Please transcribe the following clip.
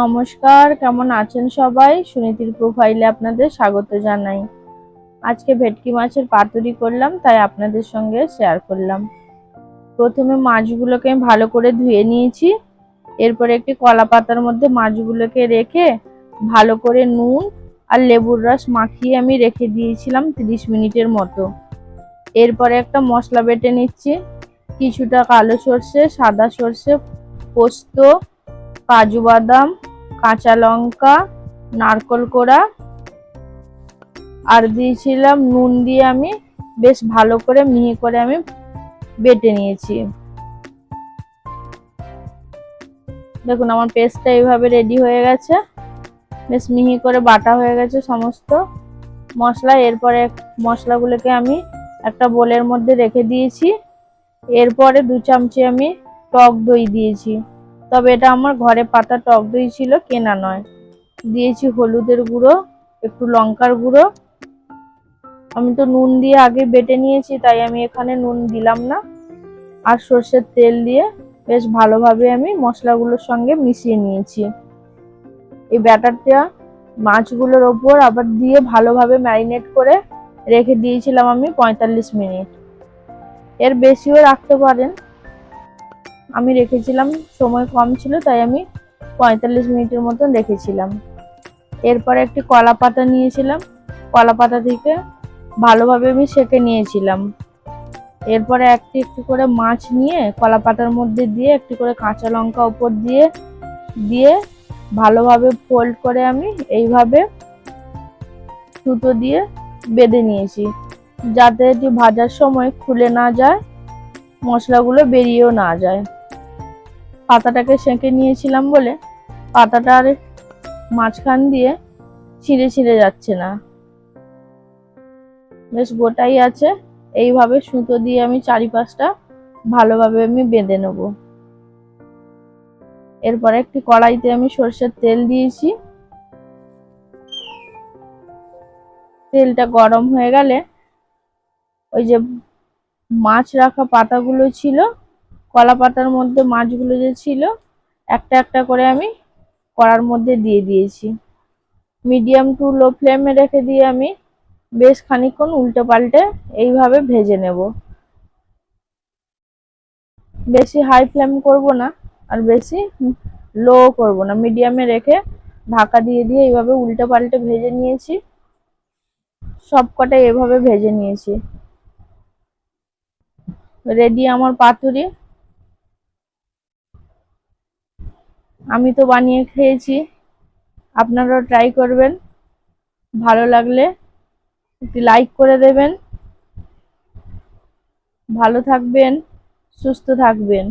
নমস্কার, কেমন আছেন সবাই? সুনীতির প্রোফাইলে আপনাদের স্বাগত জানাই। আজকে ভেটকি মাছের পাতুরি করলাম, তাই আপনাদের সঙ্গে শেয়ার করলাম। প্রথমে মাছগুলোকে আমি ভালো করে ধুয়ে নিয়েছি। এরপরে একটি কলা পাতার মধ্যে মাছগুলোকে রেখে ভালো করে নুন আর লেবুর রস মাখিয়ে আমি রেখে দিয়েছিলাম তিরিশ মিনিটের মতো। এরপরে একটা মশলা বেটে নিচ্ছি। কিছুটা কালো সর্ষে, সাদা সর্ষে, পোস্ত কাজু বাদাম, কাঁচা লঙ্কা, নারকল কোড়া। আর দিয়েছিলাম নুন দিয়ে আমি বেশ ভালো করে মিহি করে আমি বেটে নিয়েছি। দেখুন, আমার পেস্টটা এইভাবে রেডি হয়ে গেছে। বেশ মিহি করে বাটা হয়ে গেছে সমস্ত মশলা। এরপরে মশলাগুলোকে আমি একটা বোলের মধ্যে রেখে দিয়েছি। এরপরে দু চামচি আমি টক দই দিয়েছি। তবে এটা আমার ঘরে পাতা টক দই ছিল, কেনা নয়। দিয়েছি হলুদের গুঁড়ো, একটু লঙ্কার গুঁড়ো। আমি তো নুন দিয়ে আগে বেটে নিয়েছি, তাই আমি এখানে নুন দিলাম না। আর সর্ষের তেল দিয়ে বেশ ভালোভাবে আমি মশলাগুলোর সঙ্গে মিশিয়ে নিয়েছি। এই ব্যাটারটা মাছগুলোর ওপর আবার দিয়ে ভালোভাবে ম্যারিনেট করে রেখে দিয়েছিলাম আমি পঁয়তাল্লিশ মিনিট। এর বেশিও রাখতে পারেন। আমি রেখেছিলাম, সময় কম ছিল, তাই আমি পঁয়তাল্লিশ মিনিটের মতন রেখেছিলাম। এরপরে একটি কলা পাতা নিয়েছিলাম। কলা পাতা থেকে ভালোভাবে আমি সেঁকে নিয়েছিলাম। এরপরে একটি একটি করে মাছ নিয়ে কলা পাতার মধ্যে দিয়ে একটি করে কাঁচা লঙ্কা উপর দিয়ে দিয়ে ভালোভাবে ফোল্ড করে আমি এইভাবে সুতো দিয়ে বেঁধে নিয়েছি। যাতে এটি ভাজার সময় খুলে না যায়। মশলাগুলো বেরিয়েও না যায়। পাতাটাকে সেঁকে নিয়েছিলাম বলে পাতাটার মাঝখান দিয়ে ছিঁড়ে ছিঁড়ে যাচ্ছে না। বেশ গোটাই আছে, এইভাবে সুতো দিয়ে আমি চারিপাশটা ভালোভাবে আমি বেঁধে নেব। এরপরে একটি কড়াইতে আমি সর্ষের তেল দিয়েছি। তেলটা গরম হয়ে গেলে ওই যে মাছ রাখা পাতাগুলো ছিল, কলা পাতার মধ্যে মাছগুলো যে ছিল, একটা একটা করে আমি কড়ার মধ্যে দিয়ে দিয়েছি। মিডিয়াম টু লো ফ্লেমে রেখে দিয়ে আমি বেশ খানিক্ষণ উল্টে পাল্টে এইভাবে ভেজে নেব। বেশি হাই ফ্লেম করব না, আর বেশি লো করব না। মিডিয়ামে রেখে ঢাকা দিয়ে দিয়ে এইভাবে উল্টে পাল্টে ভেজে নিয়েছি। সব কটাই এভাবে ভেজে নিয়েছি। রেডি আমার পাতুরি। আমি তো বানিয়ে খেয়েছি। আপনারাও ট্রাই করবেন। ভালো লাগলে একটি লাইক করে দেবেন। ভালো থাকবেন, সুস্থ থাকবেন।